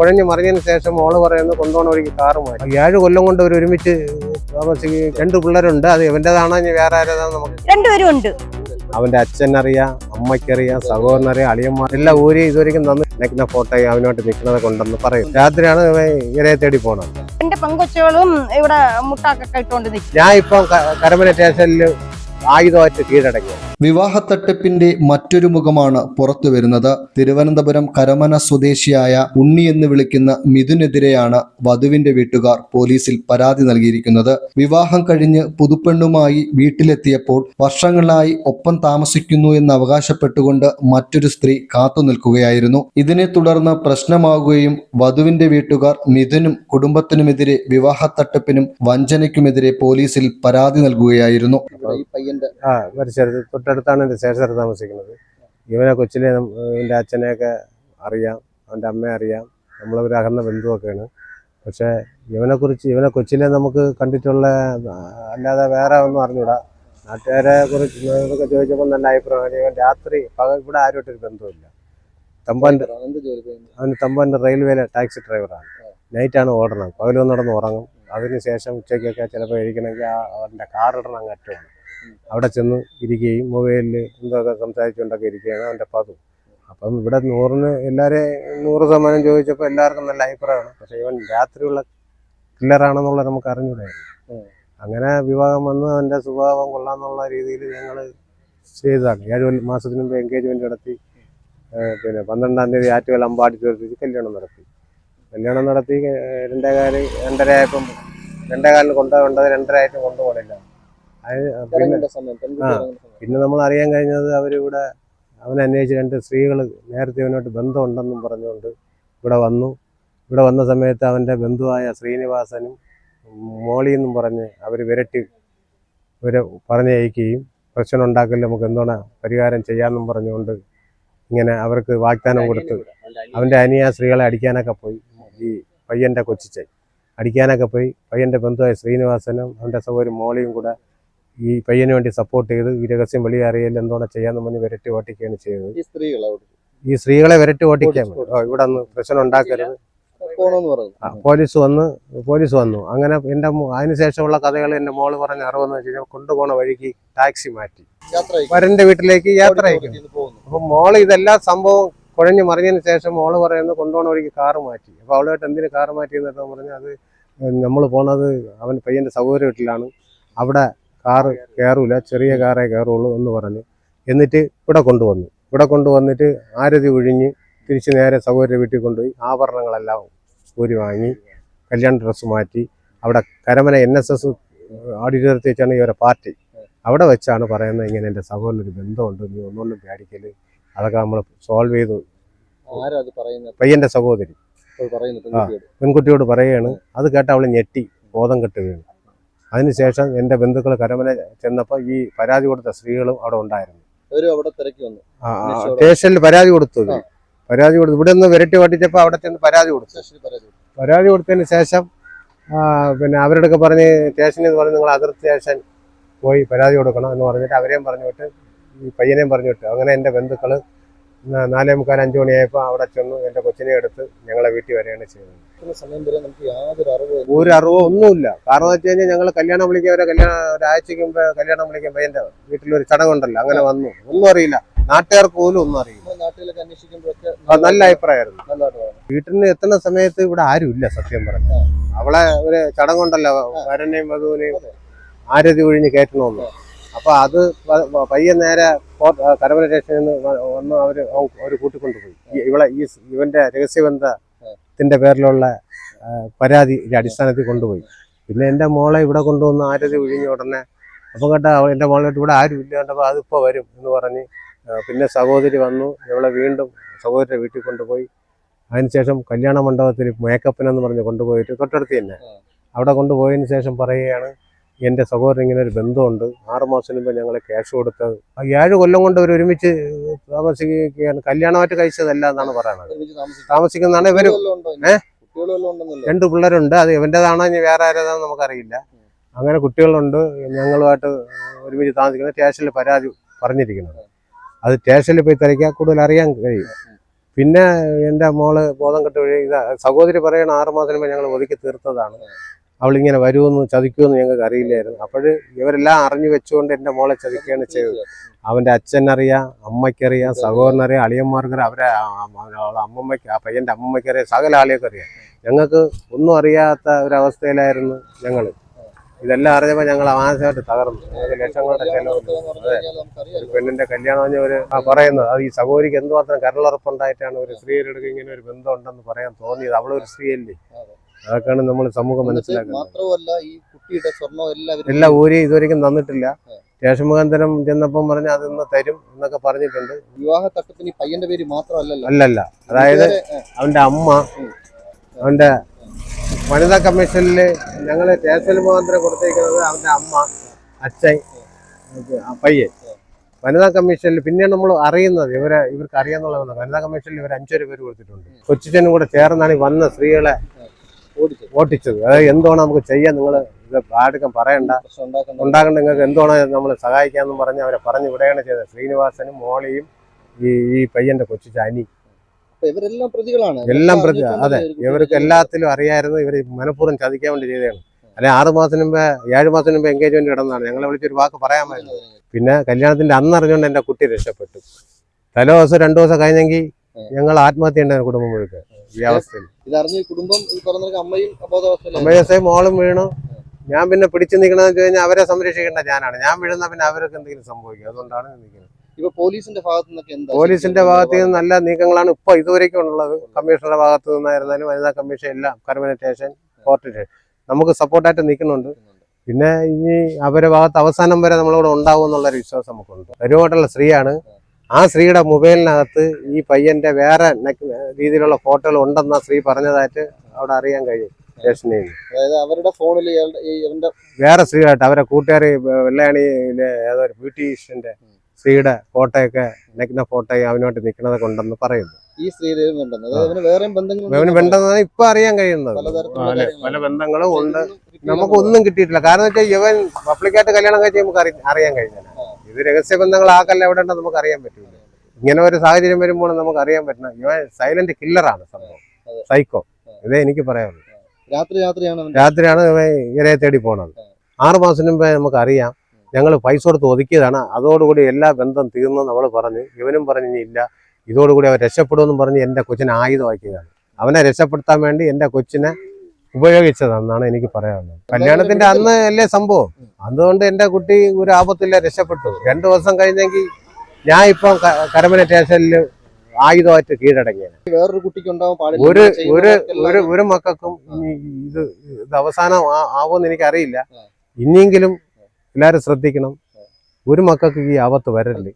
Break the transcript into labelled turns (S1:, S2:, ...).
S1: കുഴഞ്ഞു മറിഞ്ഞതിന് ശേഷം മോൾ പറയുന്നത് കൊണ്ടുപോകണ വഴിക്ക് കാറ് മാറി ഏഴ് കൊല്ലം കൊണ്ട് ഒരു ഒരുമിച്ച് താമസിക്കുകയും രണ്ട് പിള്ളേരുണ്ട്. അത് ഇവന്റെതാണോ ഇനി വേറെ ആരേതാണ് നമുക്ക്
S2: രണ്ടുപേരും ഉണ്ട്.
S1: അവന്റെ അച്ഛനറിയാം അമ്മയ്ക്കറിയാം സഹോദരനറിയാം അളിയന്മാർ എല്ലാ ഊരി ഇതുവരെയും തന്നു. നിൽക്കുന്ന ഫോട്ടോയും അവനോട്ട് നിൽക്കുന്നത് കൊണ്ടെന്ന് പറയും. രാത്രിയാണ് ഇരയെ തേടി പോണത്.
S2: എന്റെ പെങ്കൊച്ചുകളും ഇവിടെ മുട്ടാക്കൊക്കെ ഇട്ടുകൊണ്ട് നിൽക്കും.
S1: ഞാൻ ഇപ്പം കരമന സ്റ്റേഷനിൽ ആയുധമായിട്ട് കീഴടങ്ങി
S3: വിവാഹത്തട്ടിപ്പിന്റെ മറ്റൊരു മുഖമാണ് പുറത്തു വരുന്നത്. തിരുവനന്തപുരം കരമന സ്വദേശിയായ ഉണ്ണി എന്ന് വിളിക്കുന്ന മിഥുനെതിരെയാണ് വധുവിന്റെ വീട്ടുകാർ പോലീസിൽ പരാതി നൽകിയിരിക്കുന്നത്. വിവാഹം കഴിഞ്ഞ് പുതുപ്പെണ്ണുമായി വീട്ടിലെത്തിയപ്പോൾ വർഷങ്ങളായി ഒപ്പം താമസിക്കുന്നു എന്ന് അവകാശപ്പെട്ടുകൊണ്ട് മറ്റൊരു സ്ത്രീ കാത്തു നിൽക്കുകയായിരുന്നു. ഇതിനെ തുടർന്ന് പ്രശ്നമാകുകയും വധുവിന്റെ വീട്ടുകാർ മിഥുനും കുടുംബത്തിനുമെതിരെ വിവാഹ തട്ടിപ്പിനും വഞ്ചനയ്ക്കുമെതിരെ പോലീസിൽ പരാതി നൽകുകയായിരുന്നു. ഈ പയ്യന്റെ
S1: തൊട്ടടുത്താണ് എന്റെ സ്റ്റേഷനിൽ താമസിക്കുന്നത്. ഇവനെ കൊച്ചിലെ എന്റെ അച്ഛനെയൊക്കെ അറിയാം. അവന്റെ അമ്മയെ അറിയാം. നമ്മളൊരു അകന്ന ബന്ധുവൊക്കെയാണ്. പക്ഷേ ഇവനെക്കുറിച്ച് ഇവനെ കൊച്ചിലെ നമുക്ക് കണ്ടിട്ടുള്ള അല്ലാതെ വേറെ ഒന്നും അറിഞ്ഞൂടാ. നാട്ടുകാരെ കുറിച്ച് ഇതൊക്കെ ചോദിച്ചപ്പോൾ നല്ല അഭിപ്രായം ഇവൻ രാത്രി പകൽ ഇവിടെ ആരുമായിട്ടൊരു ബന്ധമില്ല തമ്പാന്റെ അവന് തമ്പാന്റെ റെയിൽവേയിലെ ടാക്സി ഡ്രൈവറാണ്. നൈറ്റാണ് ഓടണം. പകൽ വന്ന് നടന്ന് ഉറങ്ങും. അതിന് ശേഷം ഉച്ചയ്ക്കൊക്കെ ചിലപ്പോൾ എഴുതിക്കണമെങ്കിൽ ആ അവന്റെ കാറിടണം അങ്ങ് അറ്റമാണ്. അവിടെ ചെന്ന് ഇരിക്കുകയും മൊബൈലിൽ എന്തൊക്കെ സംസാരിച്ചുകൊണ്ടൊക്കെ ഇരിക്കുകയാണ് അവന്റെ പതു അപ്പം ഇവിടെ നൂറിന് എല്ലാവരെയും നൂറ് ശതമാനം ചോദിച്ചപ്പോൾ എല്ലാവർക്കും നല്ല അഭിപ്രായമാണ്. പക്ഷേ ഇവൻ രാത്രിയുള്ള കില്ലറാണെന്നുള്ളത് നമുക്ക് അറിഞ്ഞൂടായിരുന്നു അങ്ങനെ വിവാഹം വന്ന് അവന്റെ സ്വഭാവം കൊള്ളാമെന്നുള്ള രീതിയിൽ ഞങ്ങൾ ചെയ്തതാണ്. ഏഴ് മാസത്തിന് മുമ്പ് എൻഗേജ്മെന്റ് നടത്തി. പിന്നെ പന്ത്രണ്ടാം തീയതി ആറ്റുകാൽ അമ്പാടി ചേർത്തിച്ച് കല്യാണം നടത്തി. കല്യാണം നടത്തി രണ്ടേകാൽ രണ്ടേ കാൽ രണ്ടര ആയപ്പം രണ്ടേകാലിന് കൊണ്ടുപോകേണ്ടത് രണ്ടര ആയിട്ടും കൊണ്ടുപോകണില്ല. പിന്നെ പിന്നെ നമ്മൾ അറിയാൻ കഴിഞ്ഞത് അവരിവിടെ അവനെ അന്വേഷിച്ച് രണ്ട് സ്ത്രീകൾ നേരത്തെ അവനോട്ട് ബന്ധമുണ്ടെന്നും പറഞ്ഞുകൊണ്ട് ഇവിടെ വന്നു. ഇവിടെ വന്ന സമയത്ത് അവന്റെ ബന്ധുവായ ശ്രീനിവാസനും മോളി എന്നും പറഞ്ഞ് അവർ വിരട്ടി ഇവരെ പറഞ്ഞയക്കുകയും പ്രശ്നം ഉണ്ടാക്കൽ നമുക്ക് എന്തോണ പരിഹാരം ചെയ്യാമെന്നും പറഞ്ഞുകൊണ്ട് ഇങ്ങനെ അവർക്ക് വാഗ്ദാനം കൊടുത്ത് അവന്റെ അനിയ സ്ത്രീകളെ അടിക്കാനൊക്കെ പോയി. ഈ പയ്യന്റെ കൊച്ചിച്ചൻ അടിക്കാനൊക്കെ പോയി. പയ്യന്റെ ബന്ധുവായ ശ്രീനിവാസനും അവന്റെ സഹോദരി മോളിയും കൂടെ ഈ പയ്യന് വേണ്ടി സപ്പോർട്ട് ചെയ്ത് ഈ രഹസ്യം വെളിയെ അറിയില്ല എന്തോടെ ചെയ്യാന്ന് പറഞ്ഞ് വിരട്ടി ഓട്ടിക്കുകയാണ് ചെയ്തത്.
S3: ഈ സ്ത്രീകൾ
S1: ഈ സ്ത്രീകളെ വിരട്ടി ഓട്ടിക്കാൻ ഇവിടെ പ്രശ്നം ഉണ്ടാക്കരുത്. പോലീസ് വന്ന് പോലീസ് വന്നു. അങ്ങനെ എന്റെ മോ- അതിനുശേഷമുള്ള കഥകൾ എന്റെ മോൾ പറഞ്ഞ അറിവെന്ന് വെച്ച് കഴിഞ്ഞാൽ കൊണ്ടുപോണ വഴിക്ക് ടാക്സി മാറ്റി.
S3: വരന്റെ
S1: വരന്റെ വീട്ടിലേക്ക് യാത്ര അയക്കും അപ്പം മോൾ ഇതെല്ലാ സംഭവം കുഴഞ്ഞു മറിഞ്ഞതിന് ശേഷം മോൾ പറയുന്നത് കൊണ്ടുപോണ വഴിക്ക് കാറ് മാറ്റി. അപ്പോൾ അവളുമായിട്ട് എന്തിനു കാറ് മാറ്റി എന്നിട്ട് പറഞ്ഞു അത് നമ്മൾ പോണത് അവൻ പയ്യന്റെ സഹോദര വീട്ടിലാണ്. അവിടെ കാറ് കയറൂല ചെറിയ കാറേ കയറുള്ളൂ എന്ന് പറഞ്ഞ് എന്നിട്ട് ഇവിടെ കൊണ്ടുവന്നു. ഇവിടെ കൊണ്ടുവന്നിട്ട് ആരതി ഒഴിഞ്ഞ് തിരിച്ച് നേരെ സഹോദര വീട്ടിൽ കൊണ്ടുപോയി ആഭരണങ്ങളെല്ലാം ഊരി വാങ്ങി കല്യാണ ഡ്രസ്സ് മാറ്റി. അവിടെ കരമന എൻ എസ് എസ് ഓഡിറ്റോറിയത്തിൽ വെച്ചാണ് ഇവരെ പാർട്ടി. അവിടെ വെച്ചാണ് പറയുന്നത് ഇങ്ങനെ എന്റെ സഹോദരനൊരു ബന്ധമുണ്ട് നീ ഒന്നുകൊണ്ടും പേടിക്കൽ. അതൊക്കെ നമ്മൾ സോൾവ് ചെയ്തു. പയ്യന്റെ സഹോദരി. പെൺകുട്ടിയോട്. പറയുകയാണ്. അത് കേട്ട് അവൾ ഞെട്ടി ബോധം കെട്ട് വീണു അതിനുശേഷം എന്റെ ബന്ധുക്കൾ കരമന ചെന്നപ്പോൾ ഈ പരാതി കൊടുത്ത സ്ത്രീകളും അവിടെ ഉണ്ടായിരുന്നു. സ്റ്റേഷനിൽ പരാതി കൊടുത്തു. പരാതി കൊടുത്തു ഇവിടെ നിന്ന് വിരട്ടി വട്ടിച്ചപ്പോൾ അവിടെ ചെന്ന് പരാതി കൊടുത്തു.
S3: പരാതി കൊടുത്തു.
S1: കൊടുത്തതിന് ശേഷം പിന്നെ അവരോടൊക്കെ പറഞ്ഞ് സ്റ്റേഷനിൽ നിന്ന് പറഞ്ഞ് നിങ്ങൾ അതിർത്തി സ്റ്റേഷൻ പോയി പരാതി കൊടുക്കണം എന്ന് പറഞ്ഞിട്ട് അവരെയും പറഞ്ഞു വിട്ട് ഈ പയ്യനെയും പറഞ്ഞു വിട്ടു. അങ്ങനെ എന്റെ ബന്ധുക്കൾ നാലേ മുക്കാൽ അഞ്ചു മണിയായപ്പോൾ അവിടെ ചെന്നു. എന്റെ കൊച്ചിനെ എടുത്ത് ഞങ്ങളെ വീട്ടിൽ വരെയാണ് ചെയ്തത്. ഒരു അറിവോ ഒന്നുമില്ല. കാരണം എന്ന് വെച്ച് കഴിഞ്ഞാൽ ഞങ്ങൾ കല്യാണം വിളിക്കാൻ കല്യാണം ഒരാഴ്ചയ്ക്ക് മുമ്പ് കല്യാണം വിളിക്കാൻ പയ്യന്റെ വീട്ടിലൊരു ചടങ്ങുണ്ടല്ലോ അങ്ങനെ വന്നു. ഒന്നും അറിയില്ല. നാട്ടുകാർക്ക് പോലും ഒന്നും അറിയില്ല. നല്ല അഭിപ്രായമായിരുന്നു. വീട്ടിൽ നിന്ന് എത്തുന്ന സമയത്ത് ഇവിടെ ആരുമില്ല സത്യം പറഞ്ഞു അവളെ ഒരു ചടങ്ങുണ്ടല്ലോ വരനെയും വധുവിനെയും ആരതി ഒഴിഞ്ഞ് കയറ്റണമെന്ന്. അപ്പൊ അത് പയ്യെ നേരെ കരമന സ്റ്റേഷനിൽ നിന്ന് വന്ന് അവർ അവർ അവർ കൂട്ടിക്കൊണ്ടുപോയി. ഇവിടെ ഇവളെ ഈ ഇവന്റെ രഹസ്യബന്ധത്തിന്റെ പേരിലുള്ള ആ, പരാതി അടിസ്ഥാനത്തിൽ കൊണ്ടുപോയി. പിന്നെ എന്റെ മോളെ ഇവിടെ കൊണ്ടുവന്ന് ആരതി ഒഴിഞ്ഞ ഉടനെ അപ്പം കേട്ടാ എന്റെ മോളോട്ട് ഇവിടെ ആരും ഇല്ല കണ്ടപ്പോൾ അതിപ്പോൾ വരും എന്ന് പറഞ്ഞ് പിന്നെ സഹോദരി വന്നു ഇവളെ വീണ്ടും സഹോദരിയുടെ വീട്ടിൽ കൊണ്ടുപോയി. അതിനുശേഷം കല്യാണ മണ്ഡപത്തിൽ മേക്കപ്പിനെന്ന് പറഞ്ഞ് കൊണ്ടുപോയിട്ട് തൊട്ടടുത്ത് തന്നെ. അവിടെ കൊണ്ടുപോയതിന് ശേഷം പറയുകയാണ് എന്റെ സഹോദരൻ ഇങ്ങനെ ഒരു ബന്ധമുണ്ട്. ആറ് മാസം മുമ്പ് ഞങ്ങൾ ക്യാഷ് കൊടുത്തത് ആ ഏഴ് കൊല്ലം കൊണ്ട് ഒരുമിച്ച് താമസിക്കുകയാണ് കല്യാണമായിട്ട് കഴിച്ചതല്ല എന്നാണ് പറയുന്നത് താമസിക്കുന്നതാണ് ഇവർ? രണ്ട് പിള്ളേരുണ്ട്. അത് ഇവന്റെതാണോ ഇനി വേറെ ആരേതാണെന്ന് നമുക്കറിയില്ല. അങ്ങനെ കുട്ടികളുണ്ട്. ഞങ്ങളുമായിട്ട് ഒരുമിച്ച് താമസിക്കുന്നത് സ്റ്റേഷനിൽ പരാതി പറഞ്ഞിരിക്കുന്നത്. അത് സ്റ്റേഷനിൽ പോയി തിരക്കിയാൽ കൂടുതൽ അറിയാൻ കഴിയും. പിന്നെ എന്റെ മോൾ ബോധം കെട്ട് വഴി സഹോദരി പറയണ ആറുമാസം മുമ്പ് ഞങ്ങൾ ഒതുക്കി തീർത്തതാണ്. അവളിങ്ങനെ വരുമെന്ന് ചതിക്കുമെന്ന് ഞങ്ങൾക്ക് അറിയില്ലായിരുന്നു. അപ്പോൾ ഇവരെല്ലാം അറിഞ്ഞു വെച്ചുകൊണ്ട് എന്റെ മോളെ ചതിക്കുകയാണ് ചെയ്തത്. അവന്റെ അച്ഛനറിയാം അമ്മയ്ക്കറിയാം സഹോദരനറിയാം അളിയന്മാർക്കറിയാം അവരെ അമ്മമ്മയ്ക്ക് ആ പയ്യന്റെ അമ്മമ്മയ്ക്കറിയാം സകല ആളെയൊക്കെ അറിയാം ഞങ്ങൾക്ക് ഒന്നും അറിയാത്ത ഒരവസ്ഥയിലായിരുന്നു ഞങ്ങൾ. ഇതെല്ലാം അറിഞ്ഞപ്പോൾ ഞങ്ങൾ മാനസികമായിട്ട് തകർന്നു. ഞങ്ങൾക്ക് ലക്ഷങ്ങളുടെ ചെലവുണ്ട് ഒരു പെണ്ണിന്റെ കല്യാണം എന്ന് ഒരു ആ പറയുന്നത്. അത് ഈ സഹോദരിക്ക് എന്തുമാത്രം കരളുറപ്പുണ്ടായിട്ടാണ് ഒരു സ്ത്രീയുടെ ഇങ്ങനെ ഒരു ബന്ധമുണ്ടെന്ന് പറയാൻ തോന്നിയത്. അവളൊരു സ്ത്രീയല്ലേ? അതൊക്കെയാണ് നമ്മൾ സമൂഹം മനസ്സിലാക്കുന്നത്.
S4: മാത്രമല്ല ഈ കുട്ടിയുടെ എല്ലാവരും
S1: എല്ലാ ഊരി ഇതുവരെയും തന്നിട്ടില്ല. സ്റ്റേഷൻ മുഖാന്തരം ചെന്നപ്പം പറഞ്ഞ അതൊന്ന് തരും എന്നൊക്കെ പറഞ്ഞിട്ടുണ്ട്.
S4: വിവാഹ തട്ടത്തിന് പയ്യന്റെ പേര് മാത്രമല്ലല്ലോ.
S1: അല്ലല്ല. അതായത് അവന്റെ അമ്മ അവന്റെ വനിതാ കമ്മീഷനിൽ ഞങ്ങൾ സ്റ്റേഷൻ മുഖാന്തരം കൊടുത്തേക്കുന്നത് അവന്റെ അമ്മ അച്ഛൻ പയ്യൻ. വനിതാ കമ്മീഷനിൽ പിന്നെയാണ് നമ്മൾ അറിയുന്നത്. ഇവരെ ഇവർക്ക് അറിയാന്നുള്ളതാണ് വനിതാ കമ്മീഷനിൽ ഇവർ അഞ്ചര പേര് കൊടുത്തിട്ടുണ്ട്. കൊച്ചിച്ചനും കൂടെ ചേർന്നാണ് വന്ന സ്ത്രീകളെ ഓട്ടിച്ചത് അതായത് എന്തോണം നമുക്ക് ചെയ്യാൻ നിങ്ങൾ ഇത് ആടുക്കം പറയണ്ട. ഉണ്ടാക്കേണ്ട. നിങ്ങൾക്ക് എന്തോണോ നമ്മൾ സഹായിക്കാന്ന് പറഞ്ഞ് അവരെ പറഞ്ഞ് വിടുകയാണ് ചെയ്തത്. ശ്രീനിവാസനും മോളിയും ഈ ഈ പയ്യന്റെ കൊച്ചു
S4: ചാനി ഇവരെല്ലാം പ്രതികളാണ്.
S1: എല്ലാം പ്രതി അതെ ഇവർക്ക് എല്ലാത്തിലും അറിയായിരുന്നു ഇവർ മനഃപൂർവം ചതിക്കാൻ വേണ്ടി ചെയ്തതാണ്. അല്ലെ ആറ് മാസം മുമ്പ് ഏഴ് മാസത്തിന് മുമ്പ് എൻഗേജ്മെന്റ് കിടന്നതാണ് ഞങ്ങളെ വിളിച്ചൊരു വാക്ക് പറയാമായിരുന്നു പിന്നെ കല്യാണത്തിന്റെ അന്ന് അറിഞ്ഞുകൊണ്ട് എന്റെ കുട്ടി രക്ഷപ്പെട്ടു. തലേ ദിവസം രണ്ടു ദിവസം കഴിഞ്ഞെങ്കിൽ ഞങ്ങൾ ആത്മഹത്യ ഉണ്ടായിരുന്നു കുടുംബം മുഴുവൻ. ഈ അവസ്ഥയിൽ.
S4: ഇതറിഞ്ഞ് ഈ കുടുംബം ഈ പറഞ്ഞ അമ്മയും
S1: മോളും വീണു. ഞാൻ പിന്നെ പിടിച്ചു നിൽക്കണമെന്ന് വെച്ച് കഴിഞ്ഞാൽ അവരെ സംരക്ഷിക്കേണ്ട ഞാനാണ്. ഞാൻ വീഴുന്ന പിന്നെ അവർക്ക് എന്തെങ്കിലും സംഭവിക്കും. അതുകൊണ്ടാണ് നിൽക്കുന്നത്.
S4: ഇപ്പൊ പോലീസിന്റെ ഭാഗത്തു നിന്നൊക്കെ എന്താ
S1: പോലീസിന്റെ ഭാഗത്ത് നിന്ന് നല്ല നീക്കങ്ങളാണ് ഇപ്പൊ ഇതുവരേക്കും ഉള്ളത്. കമ്മീഷണറുടെ ഭാഗത്ത് നിന്നായിരുന്നാലും വനിതാ കമ്മീഷൻ എല്ലാം കർമ്മന സ്റ്റേഷൻ കോർട്ട് സ്റ്റേഷൻ നമുക്ക് സപ്പോർട്ടായിട്ട് നിൽക്കുന്നുണ്ട്. പിന്നെ ഇനി അവരുടെ ഭാഗത്ത് അവസാനം വരെ നമ്മളിവിടെ ഉണ്ടാവും എന്നുള്ളൊരു വിശ്വാസം നമുക്കുണ്ട്. ഒരുപാടുള്ള സ്ത്രീയാണ്. ആ സ്ത്രീയുടെ മൊബൈലിനകത്ത് ഈ പയ്യന്റെ വേറെ രീതിയിലുള്ള ഫോട്ടോകൾ ഉണ്ടെന്ന് ആ സ്ത്രീ പറഞ്ഞതായിട്ട് അവിടെ അറിയാൻ കഴിയും സ്റ്റേഷനിൽ
S4: അതായത് അവരുടെ ഫോണിൽ ഇവന്റെ
S1: വേറെ സ്ത്രീയായിട്ട് അവരെ കൂട്ടുകാരി വെള്ളയാണിയിലെ ഏതൊരു ഒരു ബ്യൂട്ടീഷ്യന്റെ സ്ത്രീയുടെ ഫോട്ടോയൊക്കെ നഗ്ന ഫോട്ടോയും അവനോട്ട് നിൽക്കുന്നതൊക്കെ ഉണ്ടെന്ന് പറയുന്നു.
S4: ഈ സ്ത്രീ വേറെയും ബന്ധങ്ങൾ
S1: ബന്ധമാണ് ഇപ്പൊ അറിയാൻ കഴിയുന്നത്. പല ബന്ധങ്ങളും ഉണ്ട്.
S4: ഇതൊന്നും repeat
S1: നമുക്ക് ഒന്നും കിട്ടിയിട്ടില്ല. കാരണം വെച്ചാൽ ഇവൻ പബ്ലിക്കായിട്ട് കല്യാണം കഴിച്ച് നമുക്ക് അറിയാൻ കഴിഞ്ഞില്ല. ഇത് രഹസ്യ ബന്ധങ്ങൾ ആക്കല്ല എവിടെ ഉണ്ടെന്ന് നമുക്ക് അറിയാൻ പറ്റില്ല ഇങ്ങനെ ഒരു സാഹചര്യം വരുമ്പോൾ നമുക്ക് അറിയാൻ പറ്റണം ഇവൻ സൈലന്റ് കില്ലറാണ് സംഭവം. സൈക്കോ ഇതേ എനിക്ക് പറയാനുള്ളൂ.
S4: രാത്രി രാത്രിയാണ്
S1: രാത്രിയാണ് ഇവൻ ഇരയെ തേടി പോണത്. ആറ് മാസം മുമ്പേ നമുക്ക് അറിയാം. ഞങ്ങൾ പൈസ കൊടുത്ത് ഒതുക്കിയതാണ്. അതോടുകൂടി എല്ലാ ബന്ധം തീർന്നു നമ്മൾ പറഞ്ഞു ഇവനും പറഞ്ഞു ഇല്ല. ഇതോടുകൂടി അവൻ രക്ഷപ്പെടുമെന്നും പറഞ്ഞ് എന്റെ കൊച്ചിനെ ആയുധമാക്കിയതാണ്. അവനെ രക്ഷപ്പെടുത്താൻ വേണ്ടി എന്റെ കൊച്ചിനെ ഉപയോഗിച്ചതെന്നാണ് എനിക്ക് പറയാനുള്ളത്. കല്യാണത്തിന്റെ അന്ന് അല്ലേ സംഭവം? അതുകൊണ്ട് എന്റെ കുട്ടി ഒരു ആപത്തില്ല രക്ഷപ്പെട്ടു. രണ്ടു ദിവസം കഴിഞ്ഞെങ്കിൽ ഞാൻ ഇപ്പം കരമന സ്റ്റേഷനിൽ ആയുധമായിട്ട് കീഴടങ്ങിയത്.
S4: വേറൊരു കുട്ടിക്ക് പാടില്ല
S1: ഒരു ഒരു ഒരു മക്കൾക്കും ഇത് ഇത് അവസാനം ആവുമെന്ന് എനിക്കറിയില്ല. ഇനിയെങ്കിലും എല്ലാവരും ശ്രദ്ധിക്കണം. ഒരു മക്കൾക്ക് ഈ ആപത്ത് വരരുത്.